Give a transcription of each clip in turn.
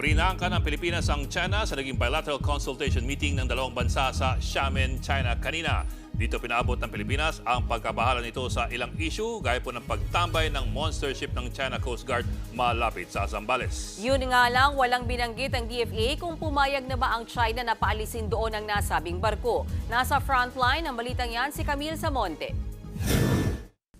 Prinangka ng Pilipinas ang China sa naging bilateral consultation meeting ng dalawang bansa sa Xiamen, China kanina. Dito pinaabot ng Pilipinas ang pagkabahala nito sa ilang issue gaya po ng pagtambay ng monster ship ng China Coast Guard malapit sa Zambales. Yun nga lang, walang binanggit ang DFA kung pumayag na ba ang China na paalisin doon ang nasabing barko. Nasa frontline ng balitang yan si Camille Samonte.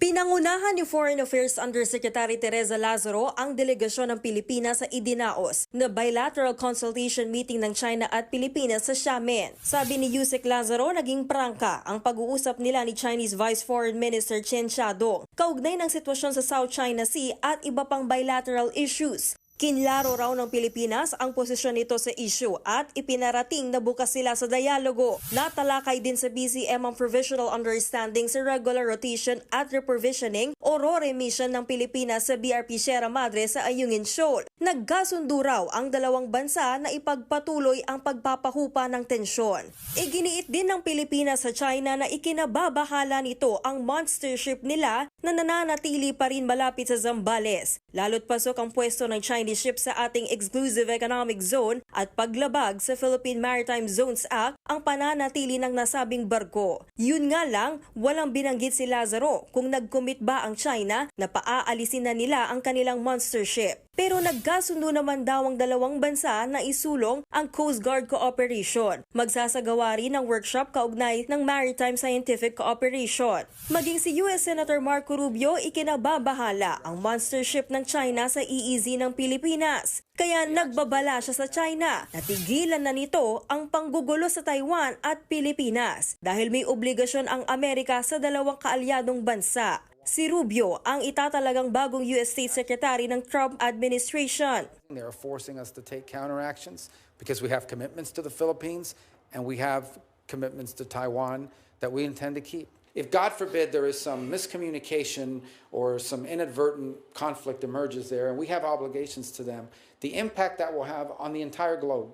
Pinangunahan ni Foreign Affairs Undersecretary Teresa Lazaro ang delegasyon ng Pilipinas sa idinaos na bilateral consultation meeting ng China at Pilipinas sa Xiamen. Sabi ni Yusek Lazaro, naging prangka ang pag-uusap nila ni Chinese Vice Foreign Minister Chen Xiaodong kaugnay ng sitwasyon sa South China Sea at iba pang bilateral issues. Kinlaro raw ng Pilipinas ang posisyon nito sa issue at ipinarating na bukas sila sa dialogo. Natalakay din sa BCM ang provisional understanding sa regular rotation at reprovisioning o RORE mission ng Pilipinas sa BRP Sierra Madre sa Ayungin Shoal. Nagkasundo raw ang dalawang bansa na ipagpatuloy ang pagpapahupa ng tensyon. Iginiit din ng Pilipinas sa China na ikinababahala nito ang monster ship nila na nananatili pa rin malapit sa Zambales. Lalo't pasok ang pwesto ng Chinese ship sa ating exclusive economic zone at paglabag sa Philippine Maritime Zones Act ang pananatili ng nasabing barko. Yun nga lang, walang binanggit si Lazaro kung nag-commit ba ang China na paaalisin na nila ang kanilang monster ship. Pero nagkasundo naman daw ang dalawang bansa na isulong ang Coast Guard Cooperation. Magsasagawa rin ng workshop kaugnay ng Maritime Scientific Cooperation. Maging si US Senator Marco Rubio ikinababahala ang monster ship ng China sa EEZ ng Pilipinas. Kaya nagbabala siya sa China na tigilan na nito ang panggugulo sa Taiwan at Pilipinas dahil may obligasyon ang Amerika sa dalawang kaalyadong bansa. Si Rubio ang itatalagang bagong US State Secretary ng Trump administration. They're forcing us to take counteractions because we have commitments to the Philippines and we have commitments to Taiwan that we intend to keep. If, God forbid, there is some miscommunication or some inadvertent conflict emerges there, and we have obligations to them, the impact that will have on the entire globe,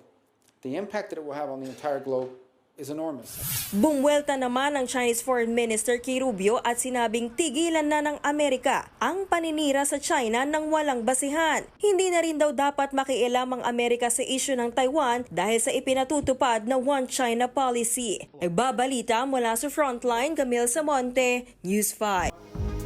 the impact that it will have on the entire globe is enormous. Bumwelta naman ang Chinese Foreign Minister kay Rubio at sinabing tigilan na ng Amerika ang paninira sa China ng walang basihan. Hindi na rin daw dapat makialam ang Amerika sa issue ng Taiwan dahil sa ipinatutupad na One China policy. Nagbabalita mula sa Frontline, Camille Samonte, News 5.